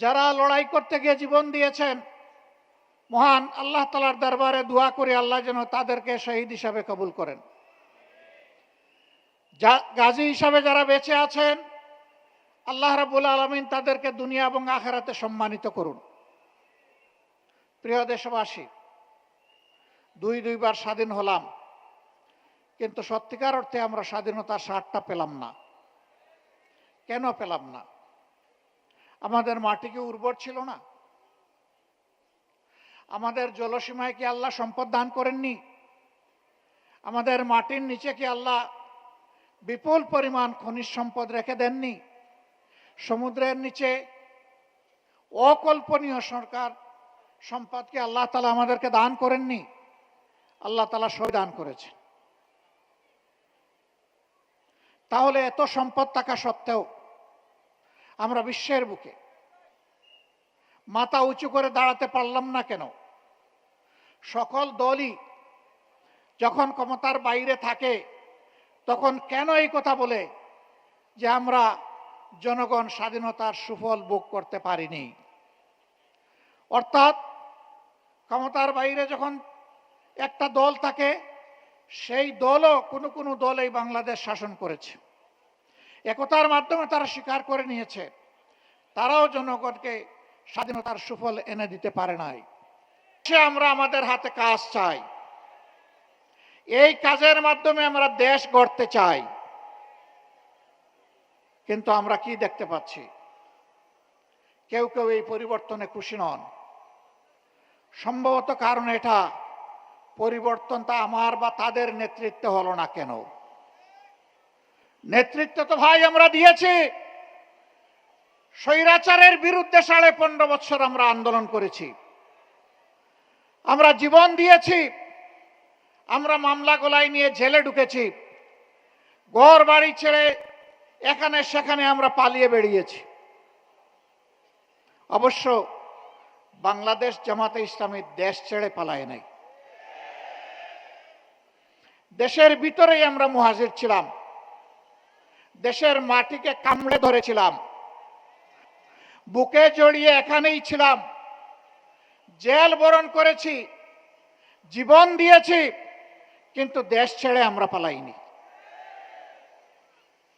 যারা লড়াই করতে গিয়ে জীবন দিয়েছেন, মহান আল্লাহ তালার দরবারে দোয়া করে আল্লাহ যেন তাদেরকে শহীদ হিসাবে কবুল করেন। গাজী হিসাবে যারা বেঁচে আছেন, আল্লাহ রাবুল আলমিন তাদেরকে দুনিয়া এবং আখেরাতে সম্মানিত করুন। প্রিয় দেশবাসী, দুই দুইবার স্বাধীন হলাম, কিন্তু সত্যিকার অর্থে আমরা স্বাধীনতার স্বাদটা পেলাম না। কেন পেলাম না? আমাদের মাটি কি উর্বর ছিল না? আমাদের জলসীমায় কি আল্লাহ সম্পদ দান করেননি? আমাদের মাটির নিচে কি আল্লাহ বিপুল পরিমাণ খনিজ সম্পদ রেখে দেননি? সমুদ্রের নিচে অকল্পনীয় সরকার সম্পদকে আল্লাহ তালা আমাদেরকে দান করেননি? আল্লাহ তালা সব দান করেছেন। তাহলে এত সম্পদ থাকা সত্ত্বেও আমরা বিশ্বের বুকে। মাথা উঁচু করে দাঁড়াতে পারলাম না কেন? সকল দলই যখন ক্ষমতার বাইরে থাকে, তখন কেন এই কথা বলে যে আমরা জনগণ স্বাধীনতার সুফল ভোগ করতে পারিনি? অর্থাৎ ক্ষমতার বাইরে যখন একটা দল থাকে, সেই দলও কোনো কোনো দল এই বাংলাদেশ শাসন করেছে। একতার মাধ্যমে তারা স্বীকার করে নিয়েছে। তারাও জনগণকে স্বাধীনতার সুফল এনে দিতে পারে নাই। সে আমরা আমাদের হাতে কাজ চাই। এই কাজের মাধ্যমে আমরা দেশ গড়তে চাই। কিন্তু আমরা কি দেখতে পাচ্ছি? কেউ কেউ এই পরিবর্তনে খুশি নন। সম্ভবত কারণ এটা, পরিবর্তনটা আমার বা তাদের নেতৃত্বে হলো না কেন? নেতৃত্ব তো ভাই আমরা দিয়েছি। স্বৈরাচারের বিরুদ্ধে সাড়ে পনেরো বছর আমরা আন্দোলন করেছি। আমরা জীবন দিয়েছি। আমরা মামলা গোলাই নিয়ে জেলে ঢুকেছি। ঘর বাড়ি ছেড়ে এখানে সেখানে আমরা পালিয়ে বেরিয়েছি অবশ্য বাংলাদেশ জামাতে ইসলামী দেশ ছেড়ে পালায় নাই। দেশের ভিতরেই আমরা মুহাজির ছিলাম। দেশের মাটিকে কামড়ে ধরেছিলাম। বুকে জড়িয়ে এখানেই ছিলাম। জেল বরণ করেছি, জীবন দিয়েছি, কিন্তু দেশ ছেড়ে আমরা পালাইনি।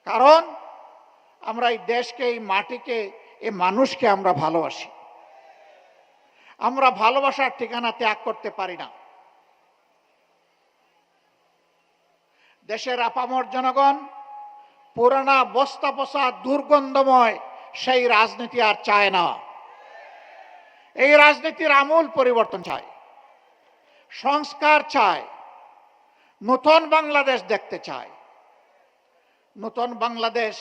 কারণ আমরা এই দেশকে, এই মাটিকে এই মানুষকে আমরা ভালোবাসি। আমরা ভালোবাসার ঠিকানা ত্যাগ করতে পারি না। দেশের আপামর জনগণ পুরানা বস্তা বসা দুর্গন্ধময়, সেই রাজনীতি আর চায় না। এই রাজনীতির আমূল পরিবর্তন চায়, সংস্কার চায়, নতুন বাংলাদেশ দেখতে চায়। নতুন বাংলাদেশ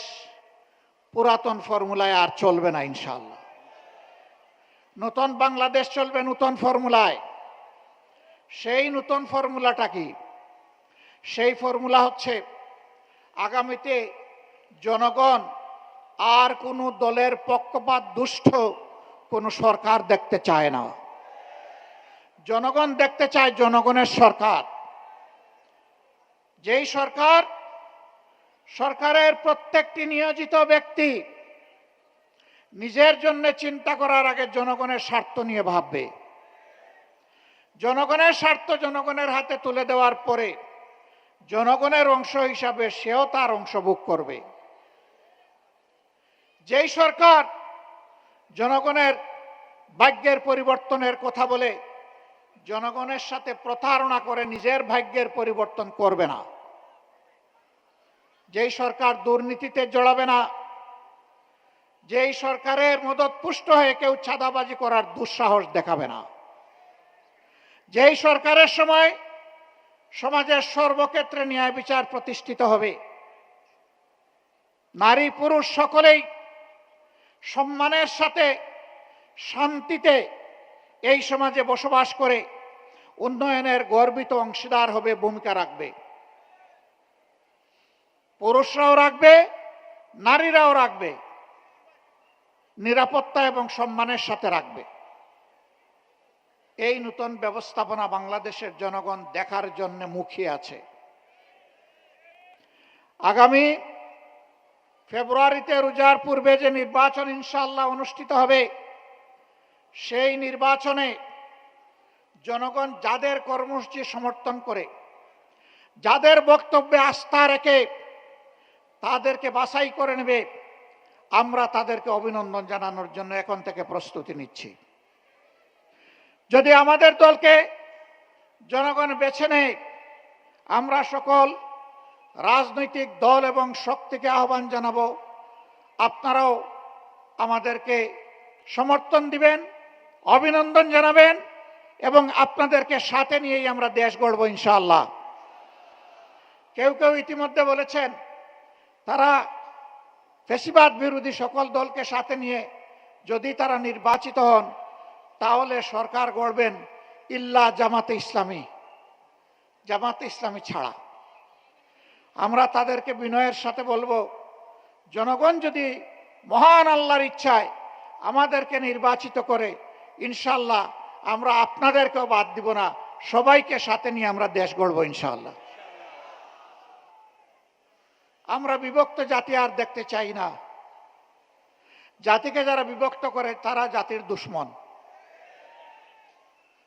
পুরাতন ফর্মুলায় আর চলবে না ইনশাল্লাহ নতুন বাংলাদেশ চলবে নতুন ফর্মুলায়। সেই নতুন ফর্মুলাটা কি? সেই ফর্মুলা হচ্ছে আগামীতে জনগণ, আর কোনো দলের পক্ষপাত, দুষ্ট কোনো সরকার দেখতে চায় না। জনগণ দেখতে চায় জনগণের সরকার। যেই সরকার, সরকারের প্রত্যেকটি নিয়োজিত ব্যক্তি নিজের জন্য চিন্তা করার আগে জনগণের স্বার্থ নিয়ে ভাববে। জনগণের স্বার্থ জনগণের হাতে তুলে দেওয়ার পরে জনগণের অংশ হিসাবে সেও তার অংশ ভোগ করবে। যেই সরকার জনগণের ভাগ্যের পরিবর্তনের কথা বলে জনগণের সাথে প্রতারণা করে নিজের ভাগ্যের পরিবর্তন করবে না। যেই সরকার দুর্নীতিতে জড়াবে না, যেই সরকারের মদত পুষ্ট হয়ে কেউ ছাদাবাজি করার দুঃসাহস দেখাবে না। যেই সরকারের সময় সমাজের সর্বক্ষেত্রে ন্যায় বিচার প্রতিষ্ঠিত হবে, নারী পুরুষ সকলেই সম্মানের সাথে শান্তিতে এই সমাজে বসবাস করে উন্নয়নের গর্বিত অংশীদার হবে, ভূমিকা রাখবে। পুরুষরাও রাখবে, নারীরাও রাখবে, নিরাপত্তা এবং সম্মানের সাথে রাখবে। এই নতুন ব্যবস্থাপনা বাংলাদেশের জনগণ দেখার জন্য মুখিয়ে আছে। আগামী ফেব্রুয়ারিতে রোজার পূর্বে যে নির্বাচন ইনশাল্লাহ অনুষ্ঠিত হবে, সেই নির্বাচনে জনগণ যাদের কর্মসূচি সমর্থন করে, যাদের বক্তব্যে আস্থা রেখে তাদেরকে বাছাই করে নেবে, আমরা তাদেরকে অভিনন্দন জানানোর জন্য এখন থেকে প্রস্তুতি নিচ্ছি। যদি আমাদের দলকে জনগণ বেছে নেয়, আমরা সকল রাজনৈতিক দল এবং শক্তিকে আহ্বান জানাব। আপনারাও আমাদেরকে সমর্থন দিবেন, অভিনন্দন জানাবেন এবং আপনাদেরকে সাথে নিয়েই আমরা দেশ গড়ব ইনশাআল্লাহ। কেউ কেউ ইতিমধ্যে বলেছেন, তারা ফেসিবাদ বিরোধী সকল দলকে সাথে নিয়ে যদি তারা নির্বাচিত হন, তাহলে সরকার গড়বেন ইল্লা জামাতে ইসলামী। জামাতে ইসলামী ছাড়া। আমরা তাদেরকে বিনয়ের সাথে বলব, জনগণ যদি মহান আল্লাহর ইচ্ছায় আমাদেরকে নির্বাচিত করে, ইনশাল্লাহ আমরা আপনাদেরকেও বাদ দিব না, সবাইকে সাথে নিয়ে আমরা দেশ গড়ব ইনশাল্লাহ। আমরা বিভক্ত জাতি আর দেখতে চাই না। জাতিকে যারা বিভক্ত করে, তারা জাতির দুশ্মন।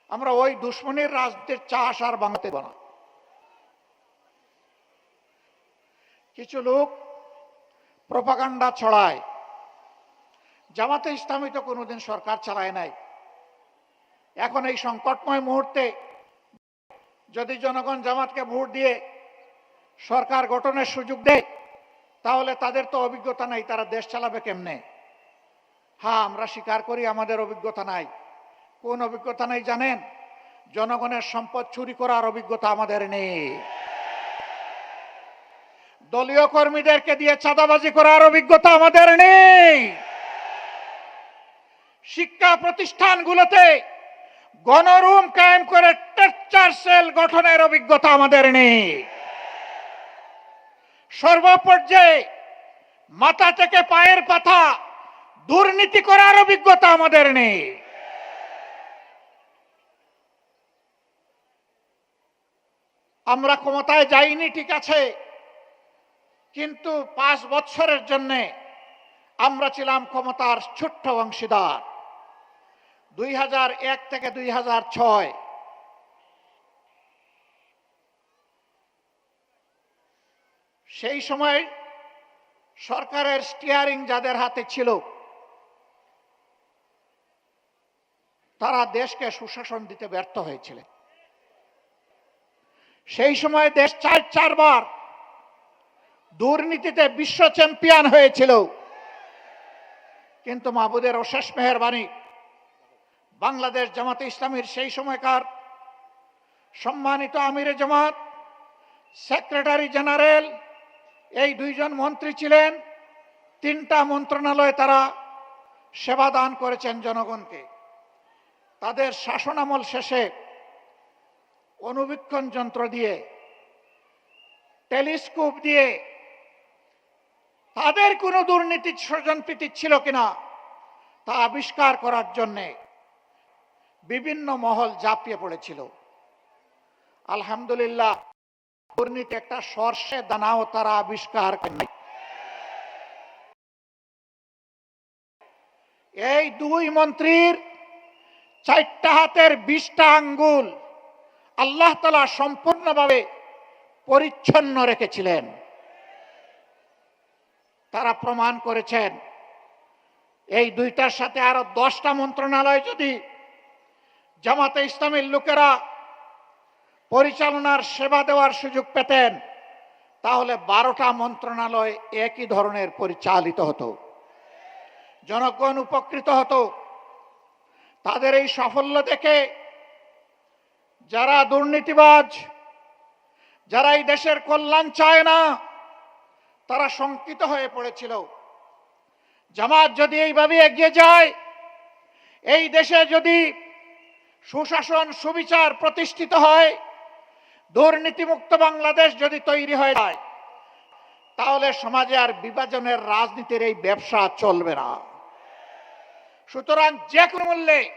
আমরা ওই দুশ্মনের রাজনীতির চাষ আর বাংলাতে না। কিছু লোক প্রপাগান্ডা ছড়ায়। জামাতে ইসলামী তো কোনোদিন সরকার চালায় নাই। এখন এই সংকটময় মুহূর্তে যদি জনগণ জামাতকে ভোট দিয়ে সরকার গঠনের সুযোগ দেয়, তাহলে তাদের তো অভিজ্ঞতা নাই, তারা দেশ চালাবে কেমনে? হ্যাঁ আমরা স্বীকার করি আমাদের অভিজ্ঞতা নাই। কোন অভিজ্ঞতা নেই জানেন? জনগণের সম্পদ চুরি করার অভিজ্ঞতা আমাদের নেই। দলীয় কর্মীদেরকে দিয়ে চাঁদাবাজি করার অভিজ্ঞতা আমাদের নেই। শিক্ষা প্রতিষ্ঠানগুলোতে গণরুম কায়েম করে টেকচার সেল গঠনের অভিজ্ঞতা আমাদের নেই। সর্বপর্যায়ে মাথা থেকে পায়ের পাতা দুর্নীতি করার অভিজ্ঞতা আমাদের নেই। আমরা ক্ষমতায় যাইনি, ঠিক আছে কিন্তু পাঁচ বছরের জন্যে আমরা ছিলাম ক্ষমতার ছোট্ট অংশীদার। দুই হাজার এক থেকে দুই ছয় সেই সময় সরকারের স্টিয়ারিং যাদের হাতে ছিল, তারা দেশকে সুশাসন দিতে ব্যর্থ হয়েছিলেন। সেই সময় দেশ চার চারবার দুর্নীতিতে বিশ্ব চ্যাম্পিয়ন হয়েছিল। কিন্তু মাহবুদের অশেষ মেহরবানি বাংলাদেশ জামাতে ইসলামীর সেই সময়কার সম্মানিত আমিরে জামাত, সেক্রেটারি জেনারেল, এই দুইজন মন্ত্রী ছিলেন। তিনটা মন্ত্রণালয়ে তারা সেবা দান করেছেন জনগণকে। তাদের শাসনামল শেষে অনুবীক্ষণ যন্ত্র দিয়ে, টেলিস্কোপ দিয়ে তাদের কোনো দুর্নীতি স্বজনপ্রীতি ছিল কিনা তা আবিষ্কার করার জন্যে বিভিন্ন মহল ঝাঁপিয়ে পড়েছিল। আলহামদুলিল্লাহ, দুর্নীতি একটা সর্ষে দানাও তারা আবিষ্কার করেনি এই দুই মন্ত্রীর চারটা হাতের বিশটা আঙ্গুল আল্লাহ তালা সম্পূর্ণভাবে পরিচ্ছন্ন রেখেছিলেন। তারা প্রমাণ করেছেন। এই দুইটার সাথে আরও দশটা মন্ত্রণালয় যদি জামাতে ইসলামের লোকেরা পরিচালনার সেবা দেওয়ার সুযোগ পেতেন, তাহলে বারোটা মন্ত্রণালয় একই ধরনের পরিচালিত হতো। জনগণ উপকৃত হতো। তাদের এই সাফল্য দেখে যারা দুর্নীতিবাজ, যারা এই দেশের কল্যাণ চায় না তারা শঙ্কিত হয়ে পড়েছিল। জামাত যদি এইভাবে এগিয়ে যায়, এই দেশে যদি সুশাসন, সুবিচার প্রতিষ্ঠিত হয়, দুর্নীতিমুক্ত বাংলাদেশ যদি তৈরি হয়ে যায়, তাহলে সমাজে আর বিভাজনের রাজনীতির এই ব্যবসা চলবে না। সুতরাং যে কোনো মূল্যে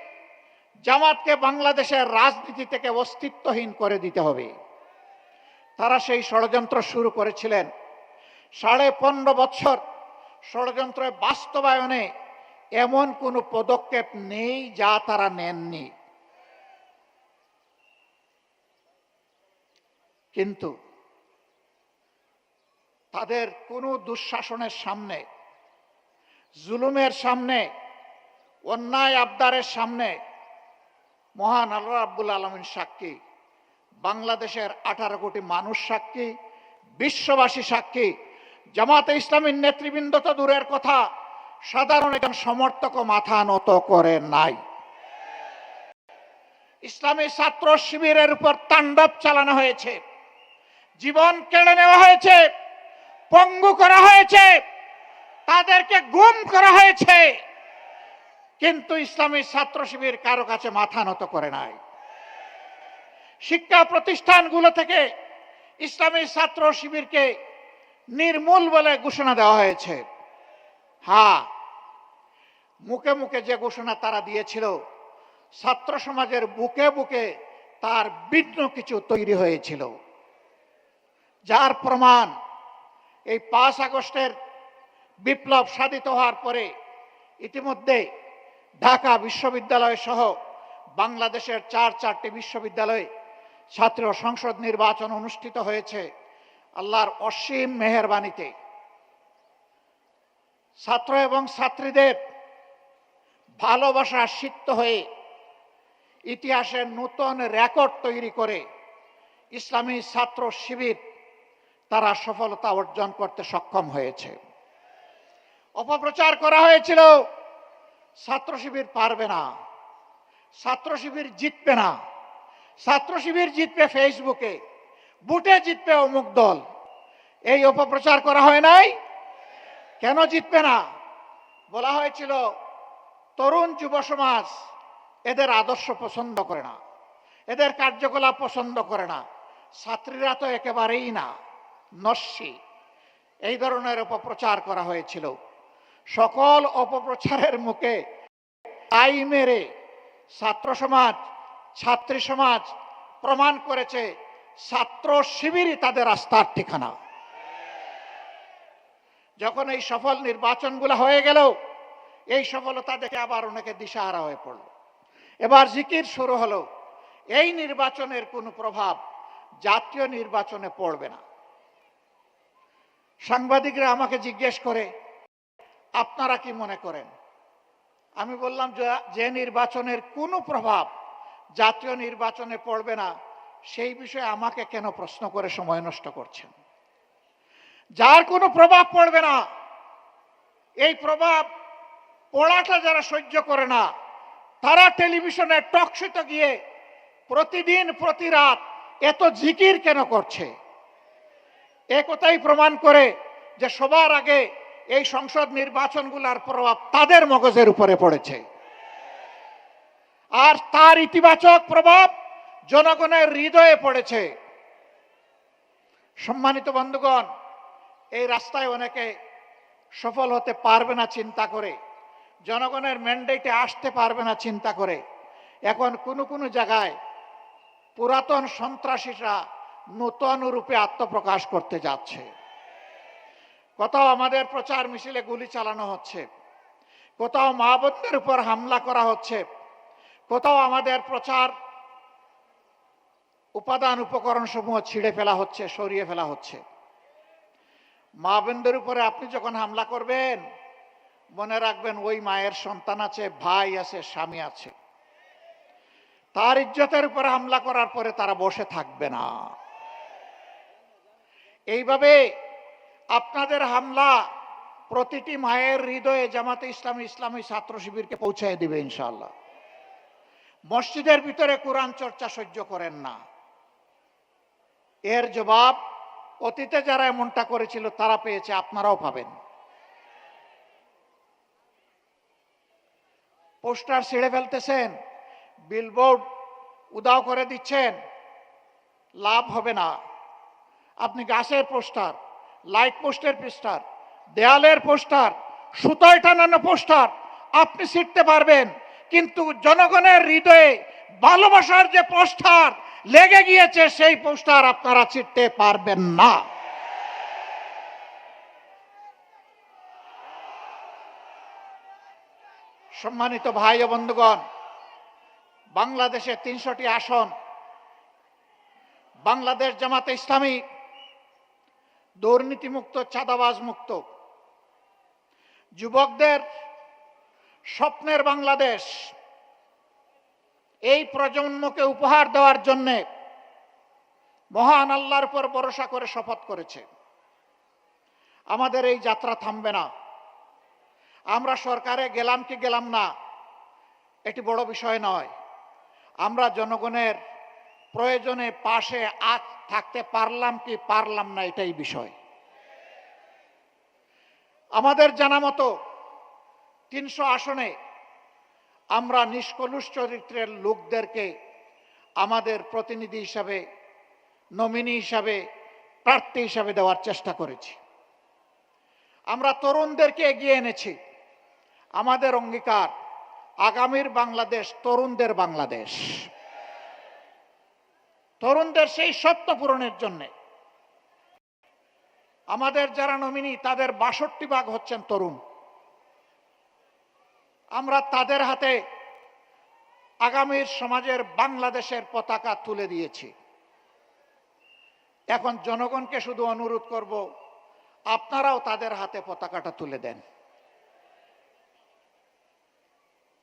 জামাতকে বাংলাদেশের রাজনীতি থেকে অস্তিত্বহীন করে দিতে হবে। তারা সেই ষড়যন্ত্র শুরু করেছিলেন। সাড়ে পনেরো বছর ষড়যন্ত্রের বাস্তবায়নে এমন কোনো পদক্ষেপ নেই যা তারা নেননি। কিন্তু তাদের কোনো দুঃশাসনের সামনে, জুলুমের সামনে, অন্যায় আবদারের সামনে মহান আল্লাহ আব্বুল আলমিন সাক্ষী, বাংলাদেশের আঠারো কোটি মানুষ সাক্ষী, বিশ্ববাসী সাক্ষী জামাতে ইসলামীর নেতৃবৃন্দ তো দূরের কথা, সাধারণ একজন সমর্থক মাথা নত করে নাই। ইসলামী ছাত্র শিবিরের উপর তাণ্ডব চালানো হয়েছে, জীবন কেড়ে নেওয়া হয়েছে, পঙ্গু করা হয়েছে, তাদেরকে গুম করা হয়েছে, কিন্তু ইসলামী ছাত্র শিবির কারও কাছে মাথা নত করে নাই। শিক্ষা প্রতিষ্ঠানগুলো থেকে ইসলামী ছাত্র শিবিরকে নির্মূল বলে ঘোষণা দেওয়া হয়েছে। হ্যাঁ মুখে মুখে যে ঘোষণা তারা দিয়েছিল, ছাত্র সমাজের বুকে বুকে তার ভিন্ন কিছু তৈরি হয়েছিল। যার প্রমাণ এই পাঁচ আগস্টের বিপ্লব সাধিত হওয়ার পরে ইতিমধ্যে ঢাকা বিশ্ববিদ্যালয় সহ বাংলাদেশের চার চারটি বিশ্ববিদ্যালয়ে ছাত্র সংসদ নির্বাচন অনুষ্ঠিত হয়েছে। আল্লাহর অসীম মেহরবানিতে। ছাত্র এবং ছাত্রীদের ভালোবাসা সিক্ত হয়ে ইতিহাসের নতুন রেকর্ড তৈরি করে ইসলামী ছাত্র শিবির তারা সফলতা অর্জন করতে সক্ষম হয়েছে। অপপ্রচার করা হয়েছিল, ছাত্র শিবির পারবে না, ছাত্র শিবির জিতবে না, ছাত্র শিবির জিতবে ফেসবুকে বুটে জিতবে অমুক দল। এই অপপ্রচার করা হয় নাই? কেন জিতবে না? বলা হয়েছিল, তরুণ যুব সমাজ এদের আদর্শ পছন্দ করে না। এদের কার্যকলাপ পছন্দ করে না। ছাত্রীরা তো একেবারেই না, নস্যি। এই ধরনের অপপ্রচার করা হয়েছিল। সকল অপপ্রচারের মুখে তাই মেরে ছাত্র সমাজ, ছাত্রী সমাজ প্রমাণ করেছে ছাত্র শিবিরই তাদের আস্থার ঠিকানা। যখন এই সফল নির্বাচনগুলো হয়ে গেল, এই সফলতা দেখে আবার অনেকে দিশাহারা হয়ে পড়ল। এবার জিকির শুরু হলো, এই নির্বাচনের কোনো প্রভাব জাতীয় নির্বাচনে পড়বে না। সাংবাদিকরা আমাকে জিজ্ঞেস করে, আপনারা কি মনে করেন? আমি বললাম, যে- যে নির্বাচনের কোনো প্রভাব জাতীয় নির্বাচনে পড়বে না সেই বিষয়ে আমাকে কেন প্রশ্ন করে সময় নষ্ট করছেন? যার কোনো প্রভাব পড়বে না। এই প্রভাব পড়াটা যারা সহ্য করে না, তারা টেলিভিশনে টকশোতে গিয়ে প্রতিদিন, প্রতি রাত এত জিকির কেন করছে? একথাই প্রমাণ করে যে সবার আগে এই সংসদ নির্বাচনগুলোর প্রভাব তাদের মগজের উপরে পড়েছে। আর তার ইতিবাচক প্রভাব জনগণের হৃদয়ে পড়েছে। সম্মানিত বন্ধুগণ, এই রাস্তায় অনেকে সফল হতে পারবে না চিন্তা করে। জনগণের ম্যান্ডেটে আসতে পারবে না চিন্তা করে। এখন কোনো কোনো জায়গায় পুরাতন সন্ত্রাসীরা নূতন রূপে আত্মপ্রকাশ করতে যাচ্ছে। কোথাও আমাদের প্রচার মিছিলে গুলি চালানো হচ্ছে। কোথাও মা উপর হামলা করা হচ্ছে। কোথাও আমাদের প্রচার উপাদান উপকরণ সমূহ ছিঁড়ে ফেলা হচ্ছে, সরিয়ে ফেলা হচ্ছে। মা বোনদের উপরে আপনি যখন হামলা করবেন, মনে রাখবেন ওই মায়ের সন্তান আছে, ভাই আছে, স্বামী আছে। তার ইজ্জতের উপরে হামলা করার পরে তারা বসে থাকবে না। এইভাবে আপনাদের হামলা প্রতিটি মায়ের হৃদয়ে জামাতে ইসলামী ইসলামী ছাত্র শিবিরকে পৌঁছায় দিবে ইনশাআল্লাহ। মসজিদের ভিতরে কোরআন চর্চা সহ্য করেন না। এর জবাব অতীতে যারা এমনটা করেছিল, তারা পেয়েছে, আপনারাও পাবেন। পোস্টার ছিঁড়ে ফেলতেছেন বিলবোর্ড উদাও করে দিচ্ছেন, লাভ হবে না। আপনি গাছের পোস্টার লাইট পোস্টের পোস্টার, দেয়ালের পোস্টার, সুতোয় টানানো পোস্টার, আপনি ছিঁড়তে পারবেন, কিন্তু জনগণের হৃদয়ে ভালোবাসার যে পোস্টার লেগে গিয়েছে সেই পোস্টার আপনারা ছিঁড়তে পারবেন না। সম্মানিত ভাই ও বন্ধুগণ, বাংলাদেশে তিনশোটি আসন, বাংলাদেশ জামাতে ইসলামী, দুর্নীতিমুক্ত চাঁদাবাজ মুক্ত যুবকদের স্বপ্নের বাংলাদেশ এই প্রজন্মকে উপহার দেওয়ার জন্যে মহান আল্লাহর উপর ভরসা করে শপথ করেছে। আমাদের এই যাত্রা থামবে না। আমরা সরকারে গেলাম কি গেলাম না, এটি বড় বিষয় নয়। আমরা জনগণের প্রয়োজনে পাশে আজ থাকতে পারলাম কি পারলাম না, এটাই বিষয়। আমাদের জানা মতো তিনশো আসনে আমরা নিষ্কলুষ চরিত্রের লোকদেরকে আমাদের প্রতিনিধি হিসাবে, নমিনি হিসাবে, প্রার্থী হিসাবে দেওয়ার চেষ্টা করেছি। আমরা তরুণদেরকে এগিয়ে এনেছি। আমাদের অঙ্গীকার আগামীর বাংলাদেশ, তরুণদের বাংলাদেশ। তরুণদের সেই সত্য পূরণের জন্য আমাদের যারা নমিনি, তাদের বাষট্টি ভাগ হচ্ছেন তরুণ। আমরা তাদের হাতে আগামীর সমাজের বাংলাদেশের পতাকা তুলে দিয়েছি। এখন জনগণকে শুধু অনুরোধ করব, আপনারাও তাদের হাতে পতাকাটা তুলে দেন।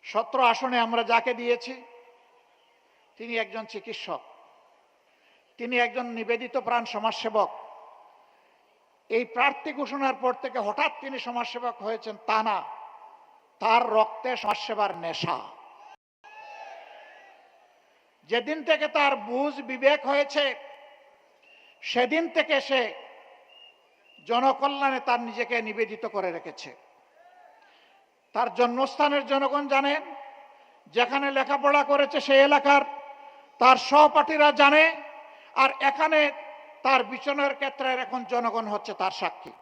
সত্র আসনে আমরা যাকে দিয়েছি, তিনি একজন চিকিৎসক, তিনি একজন নিবেদিত প্রাণ সমাজসেবক। এই প্রার্থী ঘোষণার পর থেকে হঠাৎ তিনি সমাজসেবক হয়েছেন তা না। তার রক্তে সমাজসেবার নেশা। যেদিন থেকে তার বুঝ বিবেক হয়েছে, সেদিন থেকে সে জনকল্যাণে তার নিজেকে নিবেদিত করে রেখেছে। তার জন্মস্থানের জনগণ জানেন, যেখানে লেখাপড়া করেছে সেই এলাকার, তার সহপাঠীরা জানে, আর এখানে তার বিচনের ক্ষেত্রে এখন জনগণ হচ্ছে তার সাক্ষী।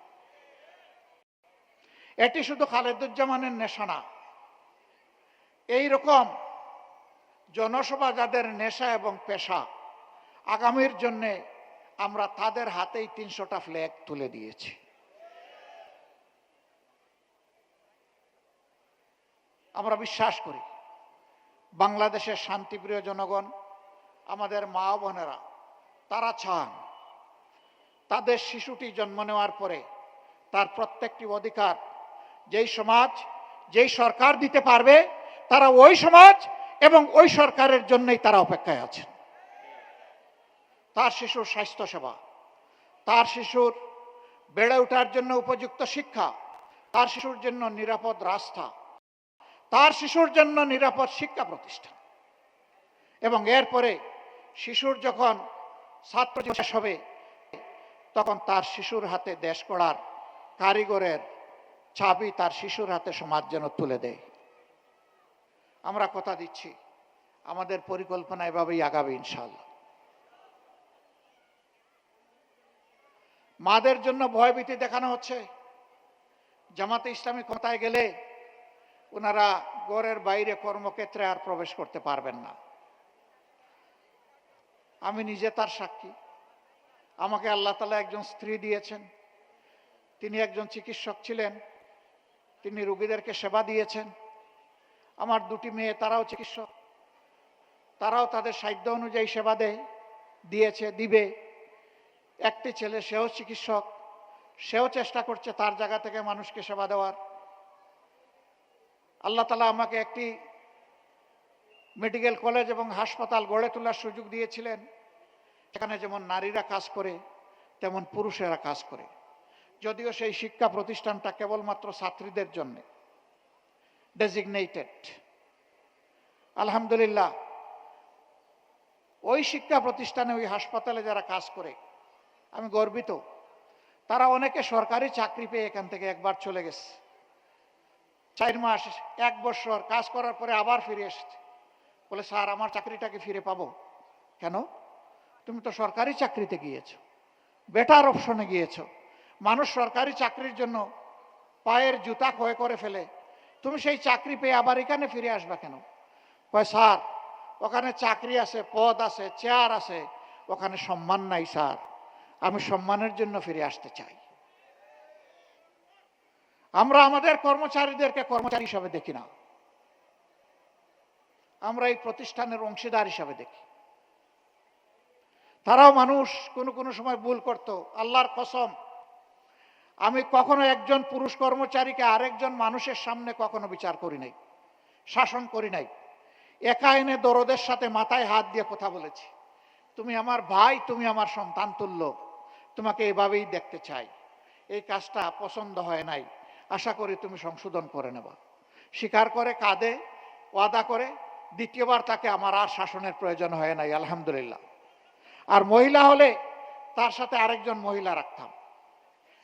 এটি শুধু খালেদুজ্জামানের নেশা না। এই রকম জনসভা যাদের নেশা এবং পেশা, আগামীর জন্যে আমরা তাদের হাতেই তিনশোটা ফ্ল্যাগ তুলে দিয়েছি। আমরা বিশ্বাস করি, বাংলাদেশের শান্তিপ্রিয় জনগণ, আমাদের মা বোনেরা, তারা চান তাদের শিশুটি জন্ম নেওয়ার পরে তার প্রত্যেকটি অধিকার যেই সমাজ, যেই সরকার দিতে পারবে, তারা ওই সমাজ এবং ওই সরকারের জন্যই তারা অপেক্ষায় আছেন। তার শিশুর স্বাস্থ্য সেবা তার শিশুর বেড়ে ওঠার জন্য উপযুক্ত শিক্ষা, তার শিশুর জন্য নিরাপদ রাস্তা, তার শিশুর জন্য নিরাপদ শিক্ষা প্রতিষ্ঠান। এবং এরপরে শিশুর যখন ছাত্র শেষ হবে, তখন তার শিশুর হাতে দেশ গড়ার কারিগরের চাবি তার শিশুর হাতে সমাজ যেন তুলে দেয়। আমরা কথা দিচ্ছি, আমাদের পরিকল্পনা এভাবেই আগাবে ইনশাল্লাহ মাদের জন্য ভয়ভীতি দেখানো হচ্ছে। জামাতে ইসলামী কথায় গেলে ওনারা গড়ের বাইরে কর্মক্ষেত্রে আর প্রবেশ করতে পারবেন না। আমি নিজে তার সাক্ষী। আমাকে আল্লাহ তালা একজন স্ত্রী দিয়েছেন। তিনি একজন চিকিৎসক ছিলেন। তিনি রুগীদেরকে সেবা দিয়েছেন। আমার দুটি মেয়ে, তারাও চিকিৎসক। তারাও তাদের সাধ্য অনুযায়ী সেবা দেয়, দিয়েছে, দিবে। একটি ছেলে, সেও চিকিৎসক। সেও চেষ্টা করছে তার জায়গা থেকে মানুষকে সেবা দেওয়ার। আল্লাহ তালা আমাকে একটি মেডিকেল কলেজ এবং হাসপাতাল গড়ে তোলার সুযোগ দিয়েছিলেন। সেখানে যেমন নারীরা কাজ করে, তেমন পুরুষেরা কাজ করে। যদিও সেই শিক্ষা প্রতিষ্ঠানটা কেবলমাত্র ছাত্রীদের জন্য ডেজিগনেটেড আলহামদুলিল্লাহ, ওই শিক্ষা প্রতিষ্ঠানে, ওই হাসপাতালে যারা কাজ করে, আমি গর্বিত, তারা অনেকে সরকারি চাকরি পেয়ে এখান থেকে একবার চলে গেছে। চার মাস, এক বছর কাজ করার পরে আবার ফিরে এসেছে। বলে, স্যার, আমার চাকরিটাকে ফিরে পাবো? কেন? তুমি তো সরকারি চাকরিতে গিয়েছো বেটার অপশনে গিয়েছো। মানুষ সরকারি চাকরির জন্য পায়ের জুতা ক্ষয় করে ফেলে। তুমি সেই চাকরি পেয়ে আবার এখানে ফিরে আসবা কেন? কয়, স্যার, ওখানে চাকরি আছে, পদ আছে, চেয়ার আছে, ওখানে সম্মান নাই, স্যার। আমি সম্মানের জন্য ফিরে আসতে চাই। আমরা আমাদের কর্মচারীদেরকে কর্মচারী হিসাবে দেখি না। আমরা এই প্রতিষ্ঠানের অংশীদার হিসাবে দেখি। তারাও মানুষ, কোনো কোনো সময় ভুল করত। আল্লাহর কসম আমি কখনো একজন পুরুষ কর্মচারীকে আরেকজন মানুষের সামনে কখনো বিচার করি নাই, শাসন করি নাই। একা এনে দরদের সাথে মাথায় হাত দিয়ে কথা বলেছি। তুমি আমার ভাই, তুমি আমার সন্তান তুল্য, তোমাকে এভাবেই দেখতে চাই। এই কাজটা পছন্দ হয় নাই। আশা করি তুমি সংশোধন করে নেবা। স্বীকার করে, কাঁদে, ওয়াদা করে, দ্বিতীয়বার তাকে আমার আর শাসনের প্রয়োজন হয় নাই, আলহামদুলিল্লাহ। আর মহিলা হলে তার সাথে আরেকজন মহিলা রাখতাম।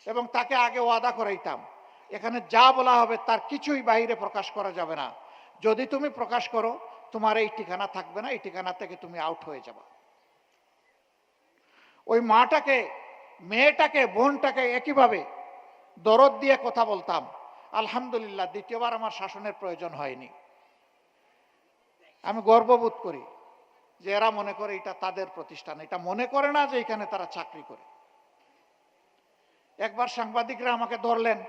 এবং তাকে আগে ওয়াদা করাইতাম। এখানে যা বলা হবে তার কিছুই বাইরে প্রকাশ করা যাবে না। যদি তুমি প্রকাশ করো, তোমার এই ঠিকানা থাকবে না, এই ঠিকানা থেকে তুমি আউট হয়ে যাবে। ওই মাটাকে, মেয়েটাকে, বোনটাকে একইভাবে দরদ দিয়ে কথা বলতাম। আলহামদুলিল্লাহ, দ্বিতীয়বার আমার শাসনের প্রয়োজন হয়নি। আমি গর্ববোধ করি যে এরা মনে করে এটা তাদের প্রতিষ্ঠান। এটা মনে করে না যে এখানে তারা চাকরি করে। একবার সাংবাদিকরা আমাকে ধরলেন,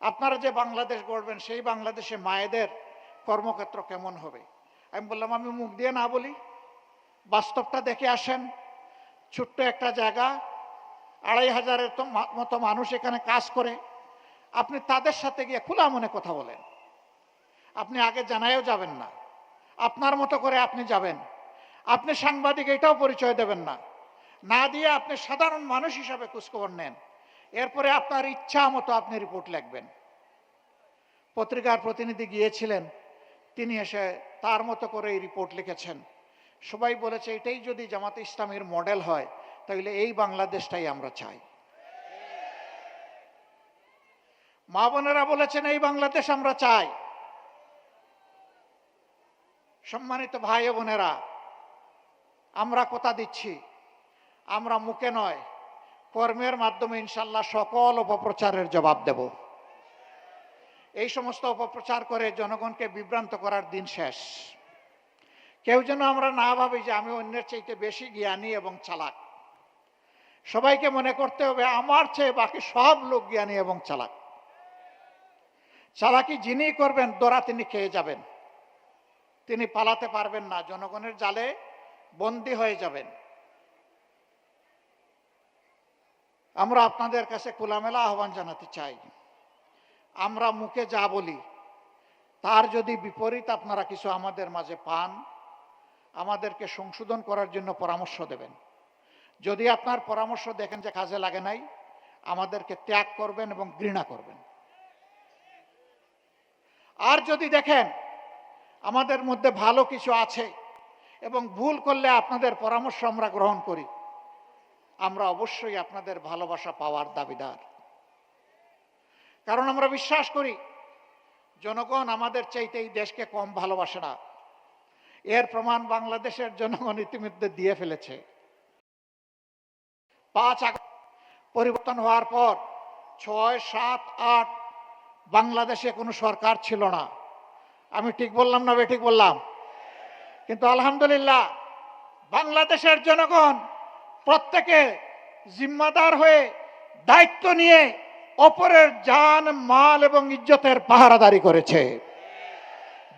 আপনারা যে বাংলাদেশ গড়বেন, সেই বাংলাদেশে মায়েদের কর্মক্ষেত্র কেমন হবে? আমি বললাম, আমি মুখ দিয়ে না বলি, বাস্তবটা দেখে আসেন। ছোট্ট একটা জায়গা, আড়াই হাজারের মতো মানুষ এখানে কাজ করে। আপনি তাদের সাথে গিয়ে খোলা মনে কথা বলেন। আপনি আগে জানায়ও যাবেন না। আপনার মতো করে আপনি যাবেন। আপনি সাংবাদিক এটাও পরিচয় দেবেন না। না দিয়ে আপনি সাধারণ মানুষ হিসাবে খোঁজখবর নেন। এরপরে আপনার ইচ্ছা মতো আপনি রিপোর্ট লিখবেন। পত্রিকার প্রতিনিধি গিয়েছিলেন, তিনি এসে তার মতো করে এই রিপোর্ট লিখেছেন। সবাই বলেছে, এটাই যদি জামাতে ইসলামের মডেল হয়, তাহলে এই বাংলাদেশটাই আমরা চাই। মা বোনেরা বলেছেন, এই বাংলাদেশ আমরা চাই। সম্মানিত ভাই বোনেরা, আমরা কথা দিচ্ছি, আমরা মুখে নয় কর্মের মাধ্যমে ইনশাল্লাহ সকল অপপ্রচারের জবাব দেব। এই সমস্ত অপপ্রচার করে জনগণকে বিভ্রান্ত করার দিন শেষ। কেউ যেন আমরা না ভাবি যে আমি অন্যের চাইতে বেশি জ্ঞানী এবং চালাক। সবাইকে মনে করতে হবে আমার চেয়ে বাকি সব লোক জ্ঞানী এবং চালাক। চালাকি যিনি করবেন, দোরা তিনি খেয়ে যাবেন। তিনি পালাতে পারবেন না, জনগণের জালে বন্দী হয়ে যাবেন। আমরা আপনাদের কাছে খোলামেলা আহ্বান জানাতে চাই। আমরা মুখে যা বলি, তার যদি বিপরীত আপনারা কিছু আমাদের মাঝে পান, আমাদেরকে সংশোধন করার জন্য পরামর্শ দেবেন। যদি আপনার পরামর্শ দেখেন যে কাজে লাগে নাই, আমাদেরকে ত্যাগ করবেন এবং ঘৃণা করবেন। আর যদি দেখেন আমাদের মধ্যে ভালো কিছু আছে এবং ভুল করলে আপনাদের পরামর্শ আমরা গ্রহণ করি আমরা অবশ্যই আপনাদের ভালোবাসা পাওয়ার দাবিদার। কারণ আমরা বিশ্বাস করি, জনগণ আমাদের চাইতে এই দেশকে কম ভালোবাসে না। এর প্রমাণ বাংলাদেশের জনগণ ইতিমধ্যে দিয়ে ফেলেছে। পাঁচ পরিবর্তন হওয়ার পর ছয়, সাত, আট বাংলাদেশে কোনো সরকার ছিল না। আমি ঠিক বললাম না বে ঠিক বললাম? কিন্তু আলহামদুলিল্লাহ বাংলাদেশের জনগণ প্রত্যেকে জিম্মাদার হয়ে দায়িত্ব নিয়ে অপরের জান, মাল এবং ইজ্জতের পাহারাদারি করেছে।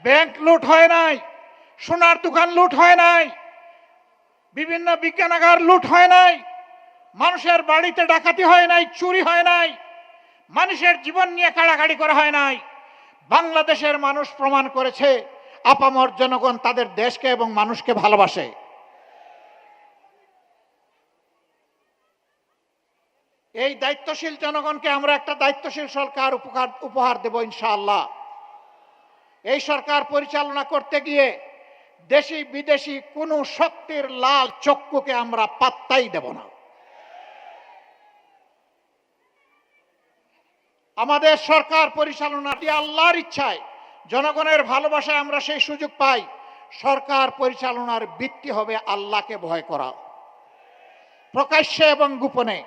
ব্যাংক লুট হয় নাই, সোনার দোকান লুট হয় নাই, বিভিন্ন বিজ্ঞানাগার লুট হয় নাই, মানুষের বাড়িতে ডাকাতি হয় নাই, চুরি হয় নাই, মানুষের জীবন নিয়ে কাড়াকাড়ি করা হয় নাই। বাংলাদেশের মানুষ প্রমাণ করেছে, আপামর জনগণ তাদের দেশকে এবং মানুষকে ভালোবাসে। এই দায়িত্বশীল জনগণকে আমরা একটা দায়িত্বশীল সরকার উপহার উপহার দেব ইনশাআল্লাহ। এই সরকার পরিচালনা করতে গিয়ে দেশি বিদেশি কোনো শক্তির লাল চক্ষুকে আমরা পাত্তাই দেব না। আমাদের সরকার পরিচালনাটি আল্লাহর ইচ্ছায়, জনগণের ভালোবাসায় আমরা সেই সুযোগ পাই, সরকার পরিচালনার ভিত্তি হবে আল্লাহকে ভয় করা। প্রকাশ্যে এবং গোপনে।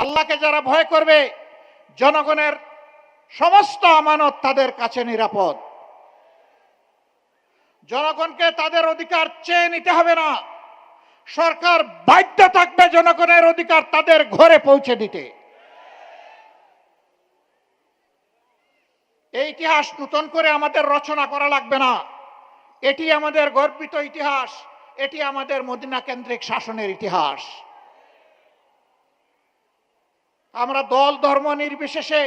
আল্লাহকে যারা ভয় করবে, জনগণের সমস্ত আমানত তাদের কাছে নিরাপদ। জনগণকে তাদের অধিকার চেয়ে নিতে হবে না। সরকার বাধ্য থাকবে জনগণের অধিকার তাদের ঘরে পৌঁছে দিতে। এই ইতিহাস নূতন করে আমাদের রচনা করা লাগবে না। এটি আমাদের গর্বিত ইতিহাস। এটি আমাদের মদিনা কেন্দ্রিক শাসনের ইতিহাস। আমরা দল ধর্ম নির্বিশেষে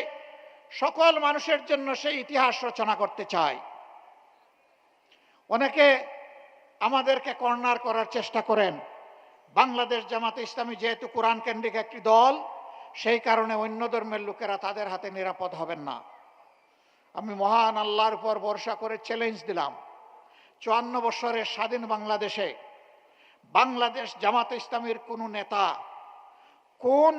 সকল মানুষের জন্য সেই ইতিহাস রচনা করতে চাই। অনেকে আমাদেরকে কর্নার করার চেষ্টা করেন। বাংলাদেশ জামাতে ইসলামী যেহেতু কোরআন কেন্দ্রিক একটি দল, সেই কারণে অন্য ধর্মের লোকেরা তাদের হাতে নিরাপদ হবেন না। আমি মহান আল্লাহর উপর ভরসা করে চ্যালেঞ্জ দিলাম। চুয়ান্ন বছরের স্বাধীন বাংলাদেশে বাংলাদেশ জামাতে ইসলামীর কোনো নেতা কোন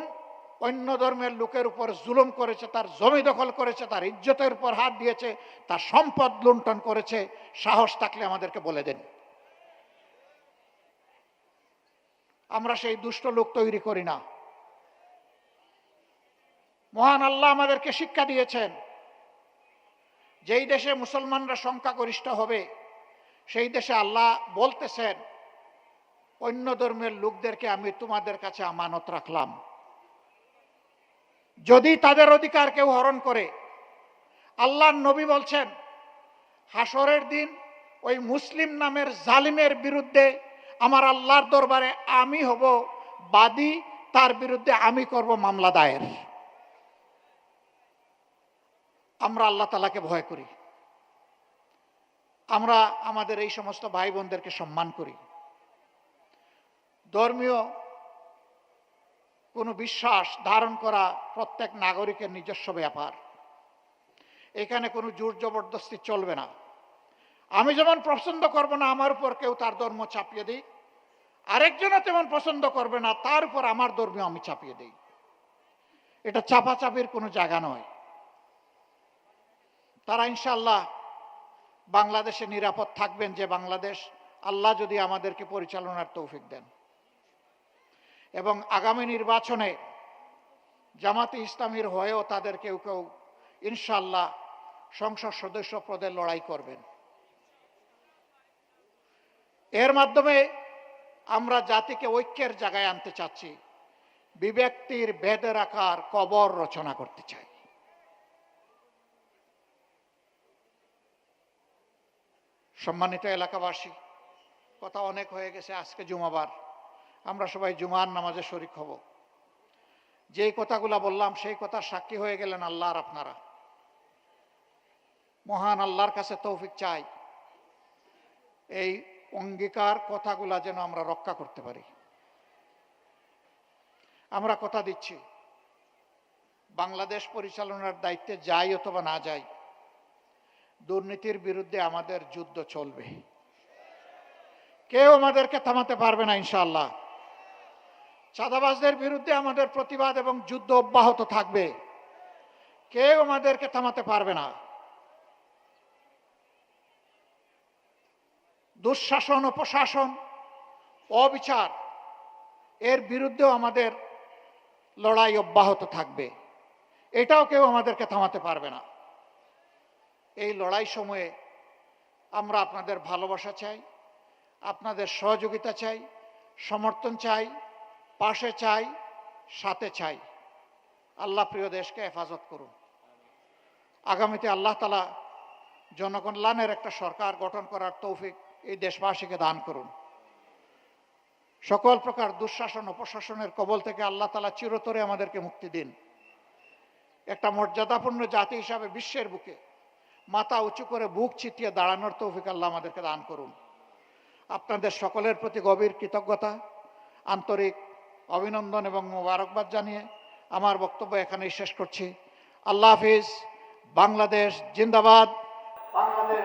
অন্য ধর্মের লোকের উপর জুলুম করেছে, তার জমি দখল করেছে, তার ইজ্জতের উপর হাত দিয়েছে, তার সম্পদ লুণ্ঠন করেছে, সাহস থাকলে আমাদেরকে বলে দেন। আমরা সেই দুষ্ট লোক তৈরি করি না। মহান আল্লাহ আমাদেরকে শিক্ষা দিয়েছেন, যেই দেশে মুসলমানরা সংখ্যাগরিষ্ঠ হবে, সেই দেশে আল্লাহ বলতেছেন, অন্য ধর্মের লোকদেরকে আমি তোমাদের কাছে আমানত রাখলাম। যদি তাদের অধিকার কেউ হরণ করে, আল্লাহর নবী বলছেন হাসরের দিন ওই মুসলিম নামের জালিমের বিরুদ্ধে আমার আল্লাহর দরবারে আমি হব, বাদী, তার বিরুদ্ধে আমি করব মামলা দায়ের। আমরা আল্লাহ তালাকে ভয় করি। আমরা আমাদের এই সমস্ত ভাই বোনদেরকে সম্মান করি। ধর্মীয় কোনো বিশ্বাস ধারণ করা প্রত্যেক নাগরিকের নিজস্ব ব্যাপার। এখানে কোনো জোর জবরদস্তি চলবে না। আমি যেমন পছন্দ করব না, আমার উপর কেউ তার ধর্ম চাপিয়ে দিই আরেকজনও তেমন পছন্দ করবে না, তার উপর আমার ধর্ম আমি চাপিয়ে দিই। এটা চাপাচাপির কোনো জায়গা নয়। তারা ইনশাল্লাহ বাংলাদেশে নিরাপদ থাকবেন যে বাংলাদেশ আল্লাহ যদি আমাদেরকে পরিচালনার তৌফিক দেন। এবং আগামী নির্বাচনে জামাতে ইসলামীর হয়েও তাদের কেউ কেউ ইনশাল্লাহ সংসদ সদস্য পদে লড়াই করবেন। এর মাধ্যমে আমরা জাতিকে ঐক্যের জায়গায় আনতে চাচ্ছি, বিব্যক্তির ভেদের আকার কবর রচনা করতে চাই। সম্মানিত এলাকাবাসী, কথা অনেক হয়ে গেছে আজকে জুমাবার। আমরা সবাই জুমার নামাজে শরিক হব। যেই কথাগুলা বললাম, সেই কথা সাক্ষী হয়ে গেলেন আল্লাহর আপনারা। মহান আল্লাহর কাছে তৌফিক চাই। এই অঙ্গীকার কথাগুলা যেন আমরা রক্ষা করতে পারি। আমরা কথা দিচ্ছি, বাংলাদেশ পরিচালনার দায়িত্বে যাই অথবা না যাই, দুর্নীতির বিরুদ্ধে আমাদের যুদ্ধ চলবে। কেউ আমাদেরকে থামাতে পারবে না ইনশাল্লাহ চাঁদাবাজদের বিরুদ্ধে আমাদের প্রতিবাদ এবং যুদ্ধ অব্যাহত থাকবে। কেউ আমাদেরকে থামাতে পারবে না। দুঃশাসন অপশাসন অবিচার, এর বিরুদ্ধেও আমাদের লড়াই অব্যাহত থাকবে। এটাও কেউ আমাদেরকে থামাতে পারবে না। এই লড়াই সময়ে আমরা আপনাদের ভালোবাসা চাই, আপনাদের সহযোগিতা চাই, সমর্থন চাই পাশে চাই, সাথে চাই। আল্লাহ প্রিয় দেশকে হেফাজত করুন। আগামীতে আল্লাহ তালা জনকল্যাণের একটা সরকার গঠন করার তৌফিক এই দেশবাসীকে দান করুন। সকল প্রকার দুঃশাসন, অপশাসনের কবল থেকে আল্লাহ তালা চিরতরে আমাদেরকে মুক্তি দিন। একটা মর্যাদাপূর্ণ জাতি হিসাবে বিশ্বের বুকে মাথা উঁচু করে বুক চিতিয়ে দাঁড়ানোর তৌফিক আল্লাহ আমাদেরকে দান করুন। আপনাদের সকলের প্রতি গভীর কৃতজ্ঞতা, আন্তরিক অভিনন্দন এবং মোবারকবাদ জানিয়ে আমার বক্তব্য এখানেই শেষ করছি। আল্লাহ হাফিজ বাংলাদেশ জিন্দাবাদ। বাংলাদেশ